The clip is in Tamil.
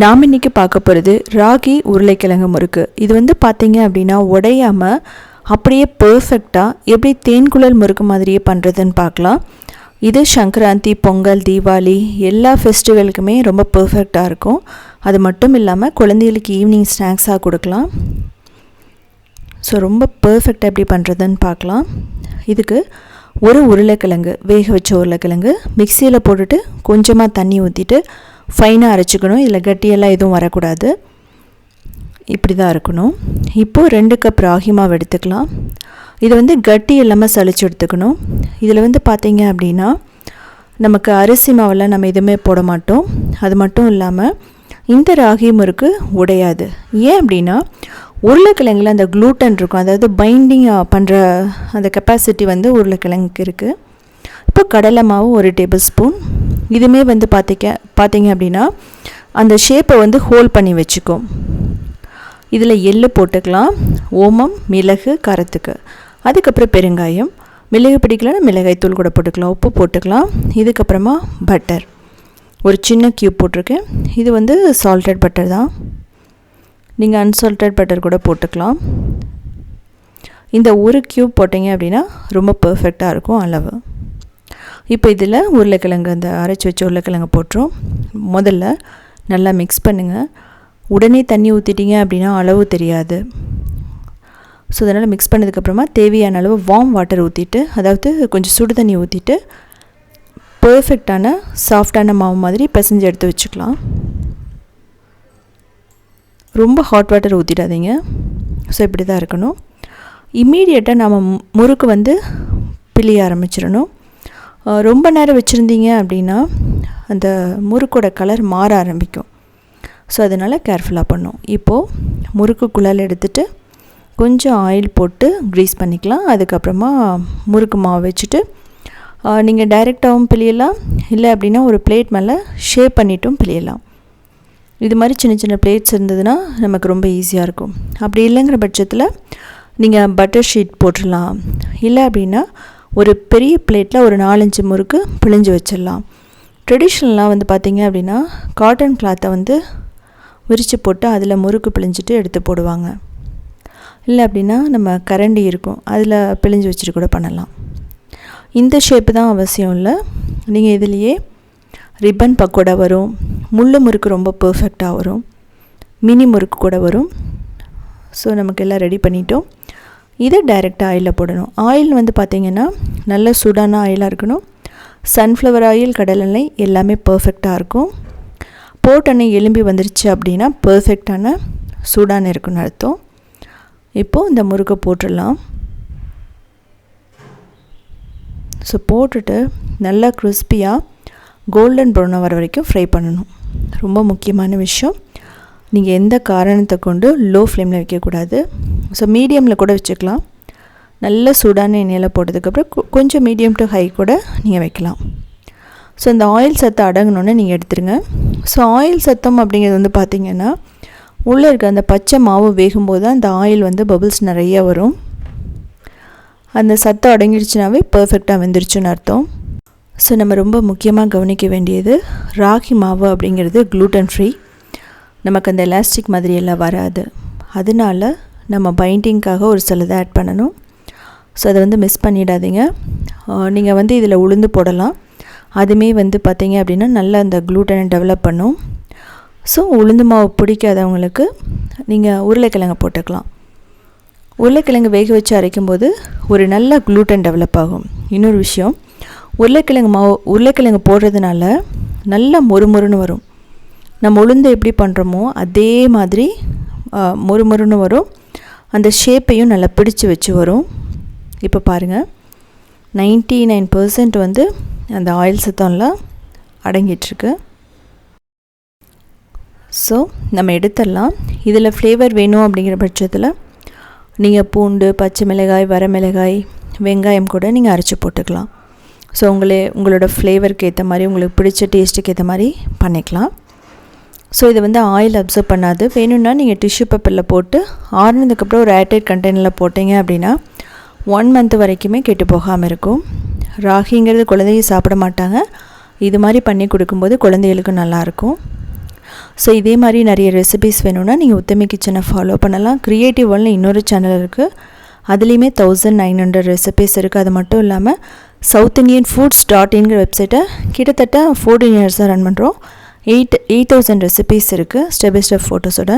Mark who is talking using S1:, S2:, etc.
S1: நாம் இன்றைக்கி பார்க்க போகிறது ராகி உருளைக்கிழங்கு முறுக்கு. இது வந்து பார்த்திங்க அப்படின்னா உடையாமல் அப்படியே பர்ஃபெக்டாக எப்படி தேன்குழல் முறுக்கு மாதிரியே பண்ணுறதுன்னு பார்க்கலாம். இது சங்கராந்தி பொங்கல் தீபாவளி எல்லா ஃபெஸ்டிவலுக்குமே ரொம்ப பர்ஃபெக்டாக இருக்கும். அது மட்டும் இல்லாமல் குழந்தைகளுக்கு ஈவினிங் ஸ்நாக்ஸாக கொடுக்கலாம். ஸோ ரொம்ப பர்ஃபெக்டாக எப்படி பண்ணுறதுன்னு பார்க்கலாம். இதுக்கு ஒரு உருளைக்கிழங்கு வேக வச்ச உருளைக்கிழங்கு மிக்சியில் போட்டுட்டு கொஞ்சமாக தண்ணி ஊற்றிட்டு ஃபைனாக அரைச்சிக்கணும். இதில் கட்டியெல்லாம் எதுவும் வரக்கூடாது. இப்படி தான் இருக்கணும் இப்போது ரெண்டு கப் ராகி மாவு எடுத்துக்கலாம். இது வந்து கட்டி இல்லாமல் சளிச்சு எடுத்துக்கணும். இதில் வந்து பார்த்திங்க அப்படின்னா நமக்கு அரிசி மாவெல்லாம் நம்ம எதுவுமே போட மாட்டோம். அது மட்டும் இல்லாமல் இந்த ராகி முறுக்கு உடையாது. ஏன் அப்படின்னா உருளைக்கிழங்குல அந்த க்ளூட்டன் இருக்கும். அதாவது பைண்டிங் பண்ணுற அந்த கெப்பாசிட்டி வந்து உருளைக்கிழங்குக்கு இருக்குது இப்போ கடலை மாவு ஒரு டேபிள் ஸ்பூன் இதுவுமே வந்து பார்த்திக்க பார்த்தீங்க அப்படின்னா அந்த ஷேப்பை வந்து ஹோல்ட் பண்ணி வச்சுக்கும். இதில் எள்ளு போட்டுக்கலாம். ஓமம் மிளகு கரத்துக்கு. அதுக்கப்புறம் பெருங்காயம். மிளகு பிடிக்கலன்னா மிளகாய் தூள் கூட போட்டுக்கலாம். உப்பு போட்டுக்கலாம். இதுக்கப்புறமா பட்டர் ஒரு சின்ன க்யூப் போட்டிருக்கேன். இது வந்து சால்டட் பட்டர் தான். நீங்கள் அன்சால்டட் பட்டர் கூட போட்டுக்கலாம். இந்த ஒரு க்யூப் போட்டிங்க அப்படின்னா ரொம்ப பர்ஃபெக்டாக இருக்கும் அளவு. இப்போ இதில் உருளைக்கிழங்கு அந்த அரைச்சி வச்ச உருளைக்கிழங்கு போட்டுரும். முதல்ல நல்லா மிக்ஸ் பண்ணுங்கள் உடனே தண்ணி ஊற்றிட்டீங்க அப்படின்னா அளவு தெரியாது. ஸோ அதனால் மிக்ஸ் பண்ணதுக்கப்புறமா தேவையான அளவு வார்ம் வாட்டர் ஊற்றிட்டு அதாவது கொஞ்சம் சுடு தண்ணி ஊற்றிட்டு பர்ஃபெக்டான சாஃப்டான மாவு மாதிரி பிசைஞ்சு எடுத்து வச்சுக்கலாம். ரொம்ப ஹாட் வாட்டர் ஊற்றிடாதீங்க ஸோ இப்படி தான் இருக்கணும் இம்மீடியட்டாக நம்ம முறுக்கு வந்து பிழிய ஆரம்பிச்சிடணும். ரொம்ப நேரம் வச்சுருந்தீங்க அப்படின்னா அந்த முறுக்கோட கலர் மாற ஆரம்பிக்கும். ஸோ அதனால் கேர்ஃபுல்லாக பண்ணும். இப்போது முறுக்கு குழல் எடுத்துகிட்டு கொஞ்சம் ஆயில் போட்டு க்ரீஸ் பண்ணிக்கலாம். அதுக்கப்புறமா முறுக்கு மாவு வச்சுட்டு நீங்கள் டைரெக்டாகவும் பிழியலாம். இல்லை அப்படின்னா ஒரு பிளேட் மேலே ஷேப் பண்ணிட்டும் பிழியலாம். இது மாதிரி சின்ன சின்ன பிளேட்ஸ் இருந்ததுன்னா நமக்கு ரொம்ப ஈஸியாக இருக்கும். அப்படி இல்லைங்கிற பட்சத்தில் நீங்கள் பட்டர் ஷீட் போட்டுடலாம். இல்லை அப்படின்னா ஒரு பெரிய பிளேட்டில் ஒரு நாலஞ்சு முறுக்கு பிழிஞ்சு வச்சிடலாம். ட்ரெடிஷ்னலாக வந்து பார்த்திங்க அப்படின்னா காட்டன் கிளாத்தை வந்து விரித்து போட்டு அதில் முறுக்கு பிழிஞ்சிட்டு எடுத்து போடுவாங்க. இல்லை அப்படின்னா நம்ம கரண்டி இருக்கும் அதில் பிழிஞ்சு வச்சுட்டு கூட பண்ணலாம். இந்த ஷேப்பு தான் அவசியம் இல்லை. நீங்கள் இதுலேயே ரிப்பன் பக்கோடா வரும் முள்ளு முறுக்கு ரொம்ப பர்ஃபெக்டாக வரும் மினி முறுக்கு கூட வரும். ஸோ நமக்கு எல்லாம் ரெடி பண்ணிட்டோம். இதை டைரெக்டாக ஆயிலில் போடணும். ஆயில் வந்து பார்த்திங்கன்னா நல்ல சூடான ஆயிலாக இருக்கணும். சன்ஃப்ளவர் ஆயில் கடலெண்ணெய் எல்லாமே பர்ஃபெக்டாக இருக்கும். போட்டெண்ணெய் எலும்பி வந்துருச்சு அப்படின்னா பர்ஃபெக்டான சூடான இருக்குன்னு அர்த்தம். இப்போது இந்த முறுக்கை போட்டுடலாம். ஸோ போட்டுட்டு நல்லா க்ரிஸ்பியாக கோல்டன் ப்ரௌனாக வர வரைக்கும் ஃப்ரை பண்ணணும். ரொம்ப முக்கியமான விஷயம். நீங்கள் எந்த காரணத்தை கொண்டு லோ ஃப்ளேமில் வைக்கக்கூடாது. ஸோ மீடியமில் கூட வச்சுக்கலாம். நல்ல சூடான எண்ணெயில் போட்டதுக்கப்புறம் கொஞ்சம் மீடியம் டு ஹை கூட நீங்கள் வைக்கலாம். ஸோ இந்த ஆயில் சத்தம் அடங்கணுன்னு நீங்கள் எடுத்துருங்க. ஸோ ஆயில் சத்தம் அப்படிங்கிறது வந்து பார்த்திங்கன்னா உள்ளே இருக்க அந்த பச்சை மாவு வேகும்போது தான் அந்த ஆயில் வந்து பபுள்ஸ் நிறைய வரும். அந்த சத்தம் அடங்கிடுச்சுனாவே பர்ஃபெக்டாக வெந்துருச்சுன்னு அர்த்தம். ஸோ நம்ம ரொம்ப முக்கியமாக கவனிக்க வேண்டியது ராகி மாவு அப்படிங்கிறது க்ளூட்டன் ஃப்ரீ நமக்கு அந்த எலாஸ்டிக் மாதிரியெல்லாம் வராது. அதனால நம்ம பைண்டிங்க்காக ஒரு சிலதை ஆட் பண்ணணும். ஸோ அதை வந்து மிஸ் பண்ணிடாதீங்க. நீங்கள் வந்து இதில் உளுந்து போடலாம். அதுவுமே வந்து பார்த்திங்க அப்படின்னா நல்லா அந்த க்ளூட்டனை டெவலப் பண்ணும். ஸோ உளுந்து மாவு பிடிக்காதவங்களுக்கு நீங்கள் உருளைக்கிழங்கு போட்டுக்கலாம். உருளைக்கிழங்கு வேக வச்சு அரைக்கும்போது ஒரு நல்ல க்ளூட்டன் டெவலப் ஆகும். இன்னொரு விஷயம் உருளைக்கிழங்கு மாவு உருளைக்கிழங்கு போடுறதுனால நல்லா மொறுமொறுன்னு வரும். நம்ம உளுந்து எப்படி பண்ணுறோமோ அதே மாதிரி மொறுமொறுன்னு வரும். அந்த ஷேப்பையும் நல்லா பிடிச்சி வச்சு வரும். இப்போ பாருங்கள் நைன்ட்டி நைன் பர்சன்ட் வந்து அந்த ஆயில் சத்தம்லாம் அடங்கிட்டுருக்கு. ஸோ நம்ம எடுத்துடலாம். இதில் ஃப்ளேவர் வேணும் அப்படிங்கிற பட்சத்தில் நீங்கள் பூண்டு பச்சை மிளகாய் வரமிளகாய் வெங்காயம் கூட நீங்கள் அரைச்சி போட்டுக்கலாம். ஸோ உங்களே உங்களோட ஃப்ளேவருக்கு ஏற்ற மாதிரி உங்களுக்கு பிடிச்ச டேஸ்ட்டுக்கு ஏற்ற மாதிரி பண்ணிக்கலாம். ஸோ இது வந்து ஆயில் அப்சர்வ் பண்ணாது. வேணும்னா நீங்கள் டிஷ்யூ பேப்பரில் போட்டு ஆறுனதுக்கப்புறம் ஒரு ஏர்டைட் கண்டெய்னரில் போட்டிங்க அப்படின்னா ஒன் மந்த் வரைக்குமே கெட்டு போகாமல் இருக்கும். ராகிங்கிறது குழந்தைங்க சாப்பிட மாட்டாங்க. இது மாதிரி பண்ணி கொடுக்கும்போது குழந்தைகளுக்கு நல்லாயிருக்கும் ஸோ இதே மாதிரி நிறைய ரெசிபிஸ் வேணும்னா நீங்கள் உத்தமி கிச்சனை ஃபாலோ பண்ணலாம். க்ரியேட்டிவ் வேர்ல்டில் இன்னொரு சேனல் இருக்குது அதுலேயுமே தௌசண்ட் நைன் ஹண்ட்ரட் ரெசிபிஸ் இருக்குது அது மட்டும் இல்லாமல் சவுத் இந்தியன் ஃபுட்ஸ் டாட் இன்கிற வெப்சைட்டை கிட்டத்தட்ட ஃபோர்டீன் இயர்ஸாக ரன் பண்ணுறோம் எயிட் எயிட் தௌசண்ட் ரெசிபீஸ் இருக்குது ஸ்டெப் பை ஸ்டெப் ஃபோட்டோஸோட